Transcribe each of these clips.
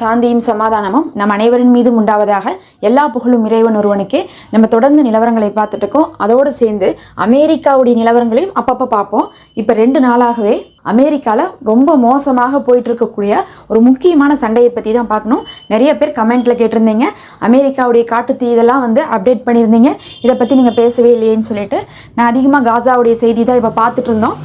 சாந்தியும் சமாதானமும் நம் அனைவரின் மீதும் உண்டாவதாக எல்லா புகழும் இறைவன் ஒருவனுக்கே. நம்ம தொடர்ந்து நிலவரங்களை பார்த்துட்டு இருக்கோம். அதோடு சேர்ந்து அமெரிக்காவுடைய நிலவரங்களையும் அப்பப்போ பார்ப்போம். இப்போ ரெண்டு நாளாகவே அமெரிக்காவில் ரொம்ப மோசமாக போயிட்டு இருக்கக்கூடிய ஒரு முக்கியமான சண்டையை பற்றி தான் பார்க்கணும். நிறைய பேர் கமெண்ட்டில் கேட்டிருந்தீங்க. அமெரிக்காவுடைய காட்டுத்தீ இதெல்லாம் வந்து அப்டேட் பண்ணியிருந்தீங்க. இதை பற்றி நீங்கள் பேசவே இல்லையேன்னு சொல்லிட்டு. நான் அதிகமாக காசாவுடைய செய்தி தான் இப்போ பார்த்துட்டு இருந்தோம்.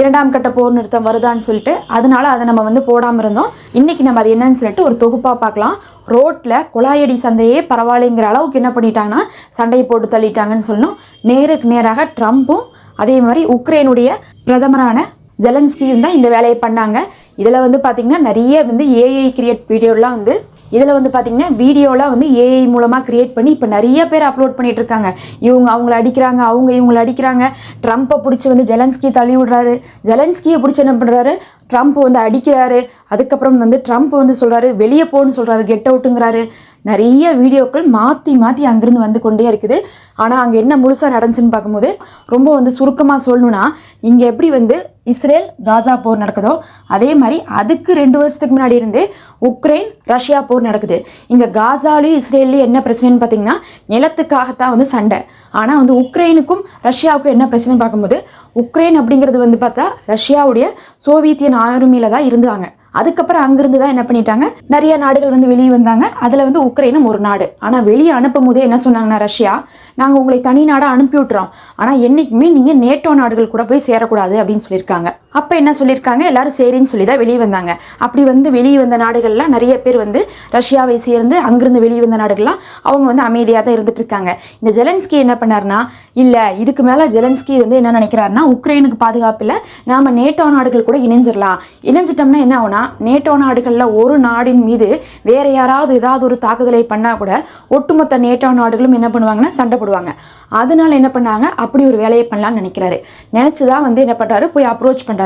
இரண்டாம் கட்ட போர் நிறுத்தம் வருதான்னு சொல்லிட்டு அதனால அதை நம்ம வந்து போடாமல் இருந்தோம். இன்னைக்கு நம்ம அது என்னன்னு சொல்லிட்டு ஒரு தொகுப்பாக பார்க்கலாம். ரோட்டில் குழாயடி சண்டையே பரவாயில்லைங்கிற அளவுக்கு என்ன பண்ணிட்டாங்கன்னா சண்டையை போட்டு தள்ளிட்டாங்கன்னு சொல்லணும். நேருக்கு நேராக ட்ரம்ப்பும் அதே மாதிரி உக்ரைனுடைய பிரதமரான ஜெலன்ஸ்கியும் தான் இந்த வேலையை பண்ணாங்க. இதில் வந்து பார்த்திங்கன்னா நிறைய வந்து ஏஐ கிரியேட் வீடியோலாம் வந்து இதில் வந்து பார்த்தீங்கன்னா வீடியோலாம் வந்து ஏஐ மூலமாக கிரியேட் பண்ணி இப்போ நிறைய பேர் அப்லோட் பண்ணிட்டு இருக்காங்க. இவங்க அவங்கள அடிக்கிறாங்க அவங்க இவங்கள அடிக்கிறாங்க. ட்ரம்ப்பை பிடிச்சி வந்து ஜெலன்ஸ்கி தள்ளி விடுறாரு. ஜெலன்ஸ்கியை பிடிச்சி என்ன பண்ணுறாரு ட்ரம்ப் வந்து அடிக்கிறாரு. அதுக்கப்புறம் வந்து ட்ரம்ப் வந்து சொல்கிறாரு வெளியே போன்னு சொல்கிறாரு கெட் அவுட்டுங்கிறாரு நிறைய வீடியோக்கள் மாற்றி மாற்றி அங்கேருந்து வந்து கொண்டே இருக்குது. ஆனால் அங்கே என்ன முழுசாக நடந்துச்சுன்னு பார்க்கும்போது ரொம்ப வந்து சுருக்கமாக சொல்லணும்னா இங்கே எப்படி வந்து இஸ்ரேல் காசா போர் நடக்குதோ அதே மாதிரி அதுக்கு ரெண்டு வருஷத்துக்கு முன்னாடி இருந்து உக்ரைன் ரஷ்யா போர் நடக்குது. இங்கே காசாலையும் இஸ்ரேல்லையும் என்ன பிரச்சனைன்னு பார்த்தீங்கன்னா நிலத்துக்காகத்தான் வந்து சண்டை. ஆனால் வந்து உக்ரைனுக்கும் ரஷ்யாவுக்கும் என்ன பிரச்சனைன்னு பார்க்கும்போது உக்ரைன் அப்படிங்கிறது வந்து பார்த்தா ரஷ்யாவுடைய சோவியத்தியன் ஆளுமையில தான் இருந்தாங்க. அதுக்கப்புறம் அங்கிருந்து தான் என்ன பண்ணிட்டாங்க? நிறைய நாடுகள் வந்து வெளியே வந்தாங்க. அதில் வந்து உக்ரைனும் ஒரு நாடு. ஆனால் வெளியே அனுப்பும் போதே என்ன சொன்னாங்கன்னா ரஷ்யா நாங்கள் உங்களை தனி நாடாக அனுப்பி விட்டுறோம். ஆனால் என்றைக்குமே நீங்கள் நேட்டோ நாடுகள் கூட போய் சேரக்கூடாது அப்படின்னு சொல்லியிருக்காங்க. அப்போ என்ன சொல்லியிருக்காங்க? எல்லாரும் சரின்னு சொல்லி தான் வெளியே வந்தாங்க. அப்படி வந்து வெளியே வந்த நாடுகள்லாம் நிறைய பேர் வந்து ரஷ்யாவை சேர்ந்து அங்கிருந்து வெளியே வந்த நாடுகள்லாம் அவங்க வந்து அமைதியாக தான் இருந்துட்டு இருக்காங்க இந்த ஜெலன்ஸ்கி என்ன பண்ணார்னா இல்லை இதுக்கு மேலே ஜெலன்ஸ்கி வந்து என்ன நினைக்கிறாருன்னா உக்ரைனுக்கு பாதுகாப்பில் நாம் நேட்டோ நாடுகள் கூட இணைஞ்சிடலாம். இணைஞ்சிட்டோம்னா என்ன ஆகுனா நேட்டோ நாடுகளில் ஒரு நாடின் மீது வேற யாராவது ஏதாவது ஒரு தாக்குதலை பண்ணால் கூட ஒட்டுமொத்த நேட்டோ நாடுகளும் என்ன பண்ணுவாங்கன்னா சண்டை போடுவாங்க. அதனால என்ன பண்ணாங்க? அப்படி ஒரு வேலையை பண்ணலாம்னு நினைக்கிறாரு. நினச்சி தான் வந்து என்ன பண்ணுறாரு போய் அப்ரோச் பண்ணுறாரு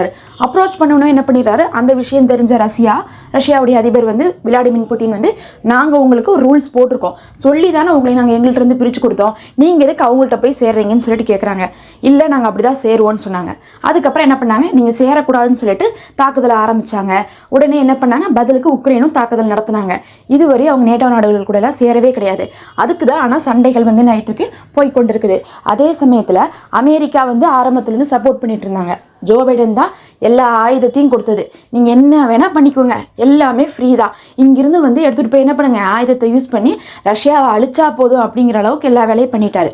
அப்ரோச் பண்ணணும் என்ன பண்ணிடுறாரு? அந்த விஷயம் தெரிஞ்ச ரஷ்யா ரஷ்யாவுடைய அதிபர் வந்து விளாடிமிர் புட்டின் வந்து நாங்கள் உங்களுக்கு ரூல்ஸ் போட்டிருக்கோம். சொல்லி தானே உங்களை நாங்கள் எங்கள்கிட்ட இருந்து பிரித்து கொடுத்தோம். நீங்கள் எதுக்கு அவங்கள்ட்ட போய் சேர்றீங்கன்னு சொல்லிட்டு கேட்குறாங்க இல்லை நாங்கள் அப்படி தான் சேருவோம்னு சொன்னாங்க. அதுக்கப்புறம் என்ன பண்ணாங்க? நீங்கள் சேரக்கூடாதுன்னு சொல்லிட்டு தாக்குதலை ஆரம்பித்தாங்க உடனே என்ன பண்ணாங்க? பதிலுக்கு உக்ரைனும் தாக்குதல் நடத்தினாங்க. இதுவரை அவங்க நேட்டோ நாடுகள் கூட எல்லாம் சேரவே கிடையாது. அதுக்கு தான் ஆனால் சண்டைகள் வந்து நைட்டுக்கு போய் கொண்டிருக்குது. அதே சமயத்தில் அமெரிக்கா வந்து ஆரம்பத்துலேருந்து சப்போர்ட் பண்ணிட்டு இருந்தாங்க. ஜோ பைடன் தான் எல்லா ஆயுதத்தையும் கொடுத்தது. நீங்கள் என்ன வேணால் பண்ணிக்கோங்க. எல்லாமே ஃப்ரீ தான். இங்கிருந்து வந்து எடுத்துகிட்டு போய் என்ன பண்ணுங்கள் ஆயுதத்தை யூஸ் பண்ணி ரஷ்யாவை அழிச்சா போதும் அப்படிங்கிற அளவுக்கு எல்லா வேலையும் பண்ணிட்டாரு.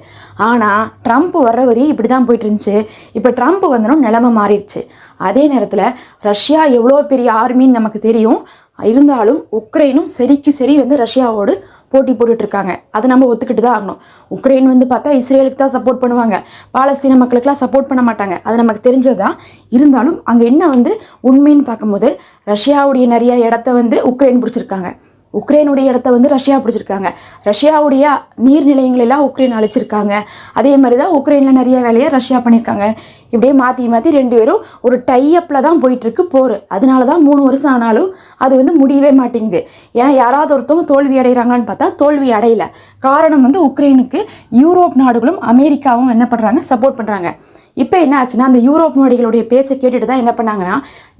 ஆனால் ட்ரம்ப் வர்ற வரையும் இப்படி தான் போயிட்டு இருந்துச்சு இப்போ ட்ரம்ப் வந்தனும் நிலமை மாறிடுச்சு. அதே நேரத்தில் ரஷ்யா எவ்வளோ பெரிய ஆர்மின்னு நமக்கு தெரியும். இருந்தாலும் உக்ரைனும் சரிக்கு சரி வந்து ரஷ்யாவோடு போட்டி போட்டுட்டு இருக்காங்க அதை நம்ம ஒத்துக்கிட்டு தான் ஆகணும். உக்ரைன் வந்து பார்த்தா இஸ்ரேலுக்கு தான் சப்போர்ட் பண்ணுவாங்க. பாலஸ்தீன மக்களுக்கெல்லாம் சப்போர்ட் பண்ண மாட்டாங்க. அது நமக்கு தெரிஞ்சது தான். இருந்தாலும் அங்கே என்ன வந்து உண்மைன்னு பார்க்கும்போது ரஷ்யாவுடைய நிறைய இடத்த வந்து உக்ரைன் பிடிச்சிருக்காங்க. உக்ரைனுடைய இடத்த வந்து ரஷ்யா பிடிச்சிருக்காங்க. ரஷ்யாவுடைய நீர்நிலைங்களெல்லாம் உக்ரைன் அழிச்சிருக்காங்க. அதே மாதிரி தான் உக்ரைனில் நிறைய வேலையை ரஷ்யா பண்ணியிருக்காங்க இப்படியே மாற்றி மாற்றி ரெண்டு பேரும் ஒரு டைஅப்பில் தான் போயிட்டுருக்கு போர். அதனால தான் மூணு வருஷம் ஆனாலும் அது வந்து முடியவே மாட்டேங்குது. ஏன்னா யாராவது ஒருத்தவங்க தோல்வி அடைகிறாங்களான்னு பார்த்தா தோல்வி அடையல. காரணம் வந்து உக்ரைனுக்கு யூரோப் நாடுகளும் அமெரிக்காவும் என்ன பண்ணுறாங்க சப்போர்ட் பண்ணுறாங்க இப்போ என்ன ஆச்சுன்னா அந்த யூரோப் நாடுகளுடைய பேச்சை கேட்டுட்டு தான் என்ன பண்ணாங்கன்னா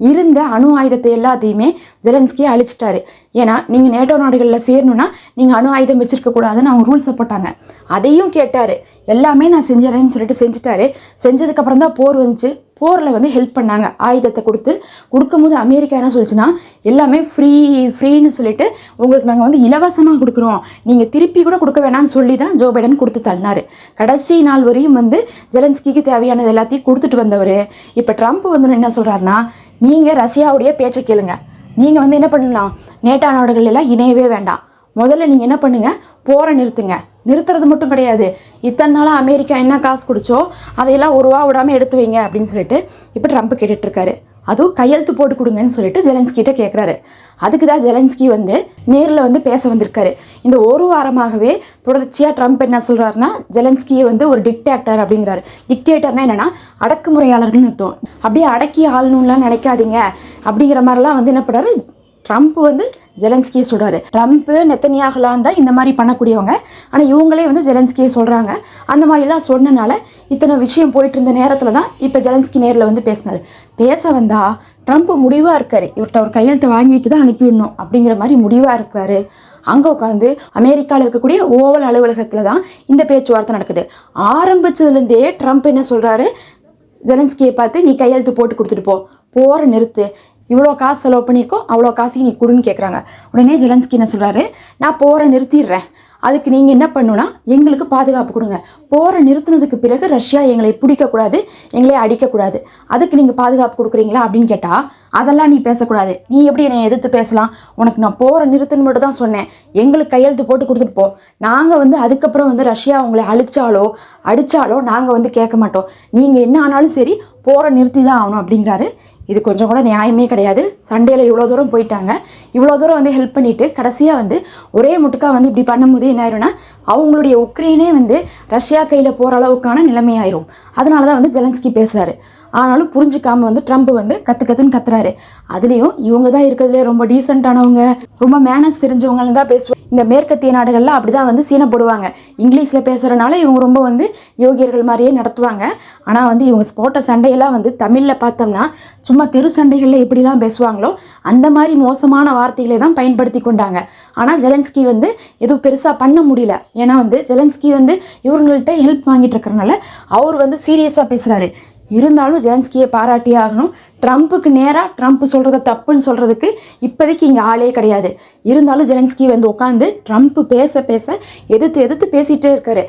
இருந்த அணு ஆயுதத்தை எல்லாத்தையுமே ஜெலன்ஸ்கியை அழிச்சிட்டாரு. ஏன்னா நீங்கள் நேட்டோ நாடுகளில் சேரணும்னா நீங்கள் அணு ஆயுதம் வச்சிருக்க கூடாதுன்னு அவங்க ரூல்ஸை போட்டாங்க. அதையும் கேட்டார். எல்லாமே நான் செஞ்சிடறேன்னு சொல்லிட்டு செஞ்சுட்டாரு. செஞ்சதுக்கப்புறம் தான் போர் வந்துச்சு. போரில் வந்து ஹெல்ப் பண்ணாங்க. ஆயுதத்தை கொடுத்து. கொடுக்கும்போது அமெரிக்கா என்ன சொல்லுச்சுன்னா எல்லாமே ஃப்ரீ ஃப்ரீன்னு சொல்லிட்டு உங்களுக்கு நாங்கள் வந்து இலவசமாக கொடுக்குறோம். நீங்கள் திருப்பி கூட கொடுக்க வேணாம்னு சொல்லி தான் ஜோ பைடன் கொடுத்து தள்ளினார். கடைசி நாள் வரையும் வந்து ஜெலன்ஸ்கிக்கு தேவையானது எல்லாத்தையும் கொடுத்துட்டு வந்தவர். இப்போ ட்ரம்ப் வந்து என்ன சொல்கிறாருன்னா நீங்கள் ரஷ்யாவுடைய பேச்சை கேளுங்க. நீங்கள் வந்து என்ன பண்ணலாம்? நேட்டா நாடுகள் எல்லாம் இணையவே வேண்டாம். முதல்ல நீங்கள் என்ன பண்ணுங்கள் போரை நிறுத்துங்க. நிறுத்துறது மட்டும் கிடையாது. இத்தனை நாளாக அமெரிக்கா என்ன காசு கொடுச்சோ அதையெல்லாம் ஒரு ரூபா விடாமல் எடுத்து வைங்க அப்படின்னு சொல்லிட்டு இப்போ ட்ரம்ப் கேட்டுட்ருக்காரு அதுவும் கையெழுத்து போட்டு கொடுங்கன்னு சொல்லிட்டு ஜெலன்ஸ்கிட்ட கேட்குறாரு அதுக்கு தான் ஜெலன்ஸ்கி வந்து நேரில் வந்து பேச வந்திருக்காரு. இந்த ஒரு வாரமாகவே தொடர்ச்சியாக ட்ரம்ப் என்ன சொல்கிறாருன்னா ஜெலன்ஸ்கியை வந்து ஒரு டிக்டேட்டர் அப்படிங்கிறாரு. டிக்டேட்டர்னா என்னென்னா அடக்குமுறையாளர்கள்னு அர்த்தம். அப்படியே அடக்கி ஆளணும்லாம் நினைக்காதீங்க. அப்படிங்கிற மாதிரிலாம் வந்து என்ன பண்ணுறாரு ட்ரம்ப் வந்து ஜெலன்ஸ்கியே சொல்கிறாரு ட்ரம்ப்பு நெத்தனியாகலாம் தான் இந்த மாதிரி பண்ணக்கூடியவங்க. ஆனால் இவங்களே வந்து ஜெலன்ஸ்கியை சொல்கிறாங்க அந்த மாதிரிலாம் சொன்னனால இத்தனை விஷயம் போயிட்டு இருந்த நேரத்தில் தான் இப்போ ஜெலன்ஸ்கி நேரில் வந்து பேசினார். பேச வந்தால் ட்ரம்ப் முடிவாக இருக்கார். இவர்கிட்ட ஒரு கையெழுத்தை வாங்கிட்டு தான் அனுப்பிவிடணும் அப்படிங்கிற மாதிரி முடிவாக இருக்கிறாரு அங்கே உட்காந்து அமெரிக்காவில் இருக்கக்கூடிய ஓவல் அலுவலகத்தில் தான் இந்த பேச்சுவார்த்தை நடக்குது. ஆரம்பிச்சதுலேருந்தே ட்ரம்ப் என்ன சொல்கிறாரு ஜெலன்ஸ்கியை பார்த்து நீ கையெழுத்து போட்டு கொடுத்துட்டு போ. போகிற நிறுத்து. இவ்வளோ காசு செலவு பண்ணியிருக்கோம் அவ்வளோ காசு நீ கொடுன்னு கேட்குறாங்க உடனே ஜெலன்ஸ்கி என்ன சொல்கிறாரு நான் போகிற நிறுத்திடுறேன். அதுக்கு நீங்கள் என்ன பண்ணுன்னா எங்களுக்கு பாதுகாப்பு கொடுங்க. போரை நிறுத்தினதுக்கு பிறகு ரஷ்யா எங்களை பிடிக்கக்கூடாது எங்களை அடிக்கக்கூடாது. அதுக்கு நீங்கள் பாதுகாப்பு கொடுக்குறீங்களா அப்படின்னு கேட்டால் அதெல்லாம் நீ பேசக்கூடாது. நீ எப்படி என்னை எதிர்த்து பேசலாம்? உனக்கு நான் போகிற நிறுத்துன்னு மட்டும் தான் சொன்னேன். எங்களுக்கு கையெழுத்து போட்டு கொடுத்துட்டு போ. நாங்கள் வந்து அதுக்கப்புறம் வந்து ரஷ்யா உங்களை அழிச்சாலோ அடித்தாலோ நாங்கள் வந்து கேட்க மாட்டோம். நீங்கள் என்ன ஆனாலும் சரி போரை நிறுத்தி தான் ஆகணும் அப்படிங்கிறாரு இது கொஞ்சம் கூட நியாயமே கிடையாது. சண்டேல இவ்வளோ தூரம் போயிட்டாங்க. இவ்வளோ தூரம் வந்து ஹெல்ப் பண்ணிட்டு கடைசியாக வந்து ஒரே முட்டுக்கா வந்து இப்படி பண்ணும்போது என்ன ஆயிரும்னா அவங்களுடைய உக்ரைனே வந்து ரஷ்யா கையில் போகிற அளவுக்கான நிலைமையாயிரும். அதனால தான் வந்து ஜெலன்ஸ்கி பேசுகிறாரு ஆனாலும் புரிஞ்சுக்காம வந்து ட்ரம்ப் வந்து கத்து கத்துன்னு கத்துறாரு. அதுலேயும் இவங்க தான் இருக்கிறதுலே ரொம்ப டீசெண்டானவங்க ரொம்ப மேனஸ் தெரிஞ்சவங்கன்னு தான் பேசுவாங்க இந்த மேற்கத்திய நாடுகள்லாம் அப்படி தான் வந்து சீனை போடுவாங்க. இங்கிலீஷில் பேசுகிறனால இவங்க ரொம்ப வந்து யோகியர்கள் மாதிரியே நடத்துவாங்க. ஆனால் வந்து இவங்க போட்ட சண்டையெல்லாம் வந்து தமிழில் பார்த்தோம்னா சும்மா தெரு சண்டைகளில் எப்படிலாம் பேசுவாங்களோ அந்த மாதிரி மோசமான வார்த்தைகளை தான் பயன்படுத்தி கொண்டாங்க. ஆனால் ஜெலன்ஸ்கி வந்து எதுவும் பெருசாக பண்ண முடியல. ஏன்னா வந்து ஜெலன்ஸ்கி வந்து இவங்கள்ட்ட ஹெல்ப் வாங்கிட்டு இருக்கறனால அவர் வந்து சீரியஸாக பேசுகிறாரு இருந்தாலும் ஜெலன்ஸ்கியை பாராட்டியே ஆகணும். ட்ரம்ப்புக்கு நேராக ட்ரம்ப் சொல்கிறத தப்புன்னு சொல்கிறதுக்கு இப்போதைக்கு இங்கே ஆளே கிடையாது. இருந்தாலும் ஜெலன்ஸ்கி வந்து உட்காந்து ட்ரம்ப் பேச பேச எதிர்த்து எதிர்த்து பேசிகிட்டே இருக்காரு.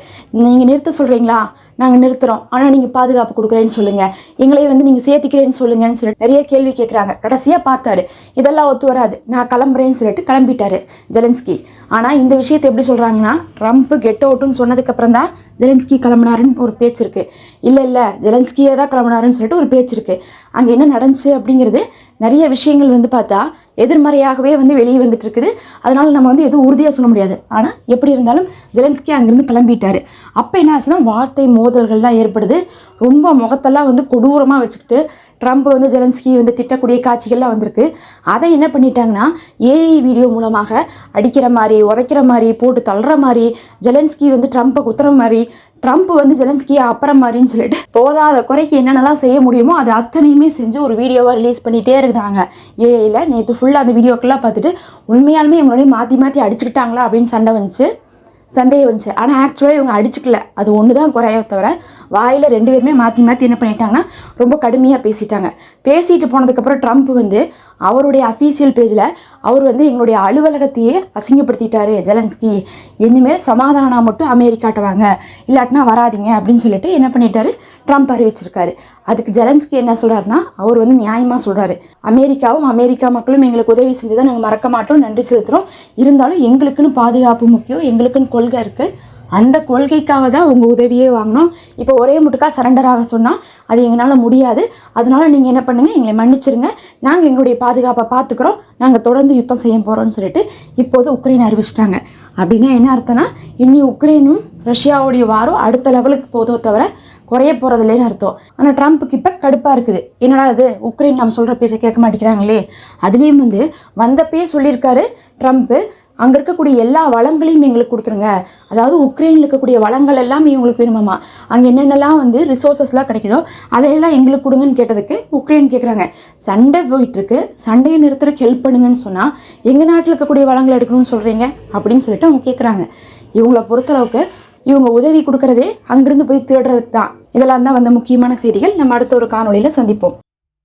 நீங்கள் நிறுத்த சொல்கிறீங்களா நாங்கள் நிறுத்துகிறோம் ஆனால் நீங்கள் பாதுகாப்பு கொடுக்குறேன்னு சொல்லுங்கள் எங்களையும் வந்து நீங்கள் சேர்த்திக்கிறேன்னு சொல்லுங்கன்னு சொல்லிட்டு நிறைய கேள்வி கேட்குறாங்க கடைசியாக பார்த்தாரு. இதெல்லாம் ஒத்து வராது. நான் கிளம்புறேன்னு சொல்லிட்டு கிளம்பிட்டாரு ஜெலன்ஸ்கி. ஆனால் இந்த விஷயத்தை எப்படி சொல்கிறாங்கன்னா ட்ரம்ப் கெட் அவுட்டுன்னு சொன்னதுக்கப்புறம் தான் ஜெலன்ஸ்கி கிளம்புனாருன்னு ஒரு பேச்சு இருக்குது இல்லை இல்லை ஜெலன்ஸ்கியே தான் கிளம்புனாருன்னு சொல்லிட்டு ஒரு பேச்சு இருக்குது அங்கே என்ன நடந்துச்சு அப்படிங்கிறது நிறைய விஷயங்கள் வந்து பார்த்தா எதிர்மறையாகவே வந்து வெளியே வந்துட்டு இருக்குது. அதனால் நம்ம வந்து எதுவும் உறுதியாக சொல்ல முடியாது. ஆனால் எப்படி இருந்தாலும் ஜெலன்ஸ்கி அங்கேருந்து கிளம்பிட்டார். அப்போ என்ன ஆச்சுன்னா வார்த்தை மோதல்கள்லாம் ஏற்படுது. ரொம்ப முகத்தெல்லாம் வந்து கொடூரமாக வச்சுக்கிட்டு ட்ரம்ப் வந்து ஜெலன்ஸ்கி வந்து திட்டக்கூடிய காட்சிகள்லாம் வந்திருக்கு. அதை என்ன பண்ணிட்டாங்கன்னா ஏஐ வீடியோ மூலமாக அடிக்கிற மாதிரி உதைக்கிற மாதிரி போட்டு தள்ளுற மாதிரி ஜெலன்ஸ்கி வந்து ட்ரம்ப்பை குத்துற மாதிரி ட்ரம்ப் வந்து ஜெலன்ஸ்கியை அப்புறம் மாதிரின்னு சொல்லிட்டு போதாத குறைக்கு என்னென்னலாம் செய்ய முடியுமோ அது அத்தனையுமே செஞ்சு ஒரு வீடியோவாக ரிலீஸ் பண்ணிகிட்டே இருக்கிறாங்க. ஏஐயில் நேற்று ஃபுல்லாக அந்த வீடியோக்கெல்லாம் பார்த்துட்டு உண்மையாலுமே இவங்களுடைய மாற்றி மாற்றி அடிச்சுக்கிட்டாங்களா அப்படின்னு சண்டை வந்துச்சு. சண்டையை வந்துச்சு. ஆனால் ஆக்சுவலாக இவங்க அடிச்சுக்கல. அது ஒன்று தான் குறைய தவிர வாயில் ரெண்டு பேருமே மாற்றி மாற்றி என்ன பண்ணிட்டாங்கன்னா ரொம்ப கடுமையாக பேசிட்டாங்க. பேசிட்டு போனதுக்கப்புறம் ட்ரம்ப் வந்து அவருடைய அஃபீஷியல் பேஜில் அவர் வந்து எங்களுடைய அலுவலகத்தையே அசிங்கப்படுத்திட்டாரு ஜெலன்ஸ்கி. இனிமேல் சமாதானம் மட்டும் அமெரிக்காட்ட வாங்க. இல்லாட்டினா வராதீங்க அப்படின்னு சொல்லிட்டு என்ன பண்ணிட்டாரு? ட்ரம்ப் அறிவிச்சிருக்காரு அதுக்கு ஜெலன்ஸ்கி என்ன சொல்கிறாருன்னா அவர் வந்து நியாயமாக சொல்கிறாரு அமெரிக்காவும் அமெரிக்கா மக்களும் எங்களுக்கு உதவி செஞ்சதை நாங்கள் மறக்க மாட்டோம் நன்றி செலுத்துகிறோம் இருந்தாலும் எங்களுக்குன்னு பாதுகாப்பு முக்கியம் எங்களுக்குன்னு கொள்கை இருக்குது அந்த கொள்கைக்காக தான் உங்கள் உதவியே வாங்கினோம் இப்போ ஒரே முட்டுக்காக சரண்டர் ஆக சொன்னால் அது எங்களால் முடியாது. அதனால நீங்கள் என்ன பண்ணுங்கள் எங்களை மன்னிச்சிருங்க. நாங்கள் எங்களுடைய பாதுகாப்பை பார்த்துக்குறோம். நாங்கள் தொடர்ந்து யுத்தம் செய்ய போகிறோம்னு சொல்லிட்டு இப்போது உக்ரைன் அறிவிச்சிட்டாங்க. அப்படின்னா என்ன அர்த்தம்னா இனி உக்ரைனும் ரஷ்யாவுடைய வாரம் அடுத்த லெவலுக்கு போதோ தவிர குறைய போகிறதில்லேன்னு அர்த்தம். ஆனால் ட்ரம்ப்புக்கு இப்போ கடுப்பாக இருக்குது. என்னடா இது? உக்ரைன் நம்ம சொல்கிற பேச்சை கேட்க மாட்டேங்கிறாங்களே. அதுலேயும் வந்து வந்தப்பயே சொல்லியிருக்காரு ட்ரம்ப்பு அங்கே இருக்கக்கூடிய எல்லா வளங்களையும் எங்களுக்கு கொடுத்துருங்க. அதாவது உக்ரைனில் இருக்கக்கூடிய வளங்கள் எல்லாம் இவங்களுக்கு வேணுமாமா. அங்கே என்னென்னலாம் வந்து ரிசோர்ஸஸ்லாம் கிடைக்குதோ அதையெல்லாம் எங்களுக்கு கொடுங்கன்னு கேட்டதுக்கு உக்ரைன் கேட்குறாங்க சண்டை போயிட்டுருக்கு. சண்டையை நிறுத்துறதுக்கு ஹெல்ப் பண்ணுங்கன்னு சொன்னால் எங்கள் நாட்டில் இருக்கக்கூடிய வளங்களை எடுக்கணும்னு சொல்கிறீங்க அப்படின்னு சொல்லிட்டு அவங்க கேட்குறாங்க இவங்கள பொறுத்தளவுக்கு இவங்க உதவி கொடுக்குறதே அங்கேருந்து போய் திருடுறதுக்கு தான் இதெல்லாம் தான் வந்த முக்கியமான செய்திகள். நம்ம அடுத்த ஒரு காணொலியில் சந்திப்போம்.